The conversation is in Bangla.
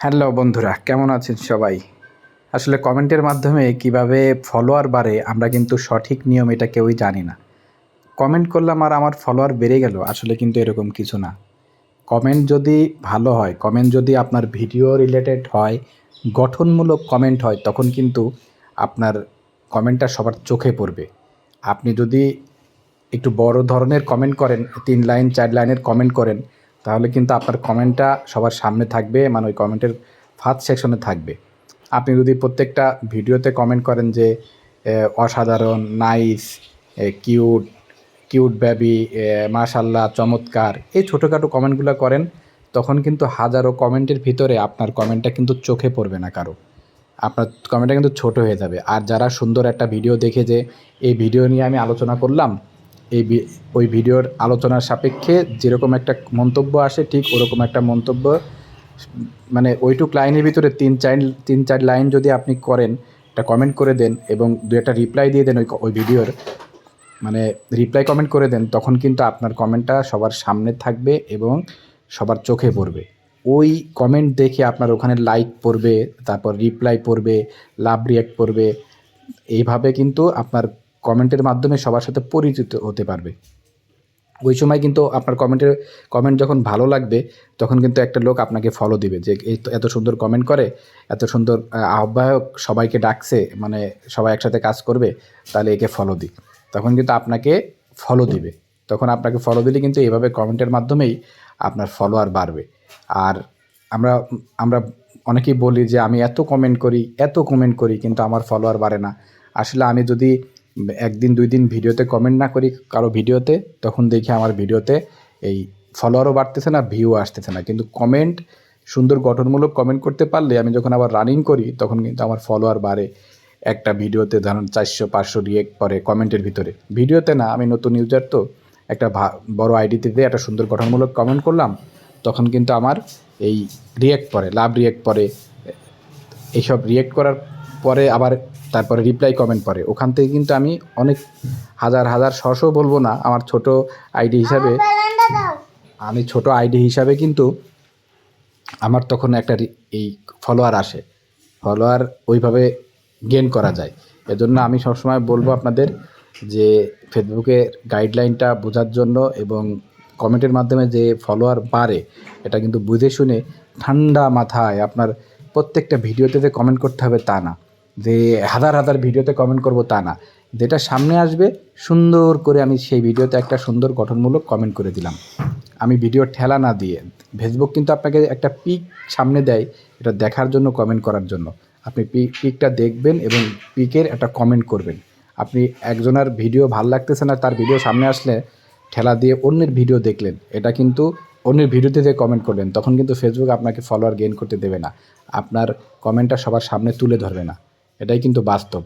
হ্যালো বন্ধুরা, কেমন আছেন সবাই? আসলে কমেন্টের মাধ্যমে কীভাবে ফলোয়ার বাড়ে, আমরা কিন্তু সঠিক নিয়ম এটা কেউই জানি না। কমেন্ট করলাম আর আমার ফলোয়ার বেড়ে গেল, আসলে কিন্তু এরকম কিছু না। কমেন্ট যদি ভালো হয়, কমেন্ট যদি আপনার ভিডিও রিলেটেড হয়, গঠনমূলক কমেন্ট হয়, তখন কিন্তু আপনার কমেন্টটা সবার চোখে পড়বে। আপনি যদি একটু বড় ধরনের কমেন্ট করেন, তিন লাইন, চার লাইনের কমেন্ট করেন তাহলে কিন্তু আপনার কমেন্টটা সবার সামনে থাকবে মানে ওই কমেন্টের ফার্স্ট সেকশনে থাকবে। আপনি যদি প্রত্যেকটা ভিডিওতে কমেন্ট করেন যে অসাধারণ নাইস কিউট কিউট বেবি মাশাল্লাহ চমৎকার, এই ছোটোখাটো কমেন্টগুলো করেন, তখন কিন্তু হাজারো কমেন্টের ভিতরে আপনার কমেন্টটা কিন্তু চোখে পড়বে না কারও। আপনার কমেন্টটা কিন্তু ছোট হয়ে যাবে। আর যারা সুন্দর একটা ভিডিও দেখে যে, এই ভিডিও নিয়ে আমি আলোচনা করলাম এই ওই ভিডিওর আলোচনার সাপেক্ষে যেরকম একটা মন্তব্য আসে, ঠিক ওরকম একটা মন্তব্য মানে ওইটুক লাইনের ভিতরে তিন চার তিন চার লাইন যদি আপনি করেন, একটা কমেন্ট করে দেন এবং দু একটা রিপ্লাই দিয়ে দেন ওই ওই ভিডিওর মানে রিপ্লাই কমেন্ট করে দেন, তখন কিন্তু আপনার কমেন্টটা সবার সামনে থাকবে এবং সবার চোখে পড়বে। ওই কমেন্ট দেখে আপনার ওখানে লাইক পড়বে, তারপর রিপ্লাই পড়বে লাভ রিয়াক্ট পড়বে, এইভাবে কিন্তু আপনার কমেন্টের মাধ্যমে সবার সাথে পরিচিত হতে পারবে। ওই সময় কিন্তু আপনার কমেন্টের, কমেন্ট যখন ভালো লাগবে, তখন কিন্তু একটা লোক আপনাকে ফলো দিবে যে, এই এত সুন্দর কমেন্ট করে, এত সুন্দর আহ্বায়ক সবাইকে ডাকছে মানে সবাই একসাথে কাজ করবে, তাহলে একে ফলো দিই তখন কিন্তু আপনাকে ফলো দিবে। তখন আপনাকে ফলো দিলে কিন্তু এইভাবে কমেন্টের মাধ্যমেই আপনার ফলোয়ার বাড়বে। আর আমরা আমরা অনেকেই বলি যে, আমি এত কমেন্ট করি, এত কমেন্ট করি, কিন্তু আমার ফলোয়ার বাড়ে না। আসলে আমি যদি একদিন, দুই দিন ভিডিওতে কমেন্ট না করি কারও ভিডিওতে, তখন দেখি আমার ভিডিওতে এই ফলোয়ারও বাড়তেছে না ভিউ আসতেছে না। কিন্তু কমেন্ট সুন্দর গঠনমূলক কমেন্ট করতে পারলে আমি যখন আবার রানিং করি, তখন কিন্তু আমার ফলোয়ার বাড়ে একটা ভিডিওতে ধরুন চারশো, পাঁচশো রিয়েক্ট পরে কমেন্টের ভিতরে। ভিডিওতে না, আমি নতুন ইউজার তো, একটা বড় আইডিতে দিয়ে একটা সুন্দর গঠনমূলক কমেন্ট করলাম, তখন কিন্তু আমার এই রিয়েক্ট পরে লাভ রিয়েক্ট পরে এইসব রিয়েক্ট করার পরে আবার তারপরে রিপ্লাই কমেন্ট পরে। ওখান থেকে কিন্তু আমি অনেক হাজার হাজার শশো বলব না আমার ছোট আইডি হিসাবে আমি ছোট আইডি হিসাবে কিন্তু আমার তখন একটা এই ফলোয়ার আসে। ফলোয়ার ওইভাবে গেন করা যায়। এজন্য আমি সবসময় বলব আপনাদের যে ফেসবুকের গাইডলাইনটা বোঝার জন্য এবং কমেন্টের মাধ্যমে যে ফলোয়ার বাড়ে এটা কিন্তু বুঝে শুনে ঠান্ডা মাথায় আপনার প্রত্যেকটা ভিডিওতে যে কমেন্ট করতে হবে তা না। যে হাজার হাজার ভিডিওতে কমেন্ট করব তা না। যেটা সামনে আসবে, সুন্দর করে আমি সেই ভিডিওতে একটা সুন্দর গঠনমূলক কমেন্ট করে দিলাম। আমি ভিডিও ঠেলা না দিয়ে ফেসবুক কিন্তু আপনাকে একটা পিক সামনে দেয়, এটা দেখার জন্য কমেন্ট করার জন্য। আপনি পিক পিকটা দেখবেন এবং পিকের একটা কমেন্ট করবেন। আপনি একজনের ভিডিও ভালো লাগতেছে না, তার ভিডিও সামনে আসলে ঠেলা দিয়ে অন্যের ভিডিও দেখলেন। এটা কিন্তু অন্যের ভিডিওতে যে কমেন্ট করলেন, তখন কিন্তু ফেসবুক আপনাকে ফলোয়ার গেইন করতে দেবে না। আপনার কমেন্টটা সবার সামনে তুলে ধরবে না। এটাই কিন্তু বাস্তব।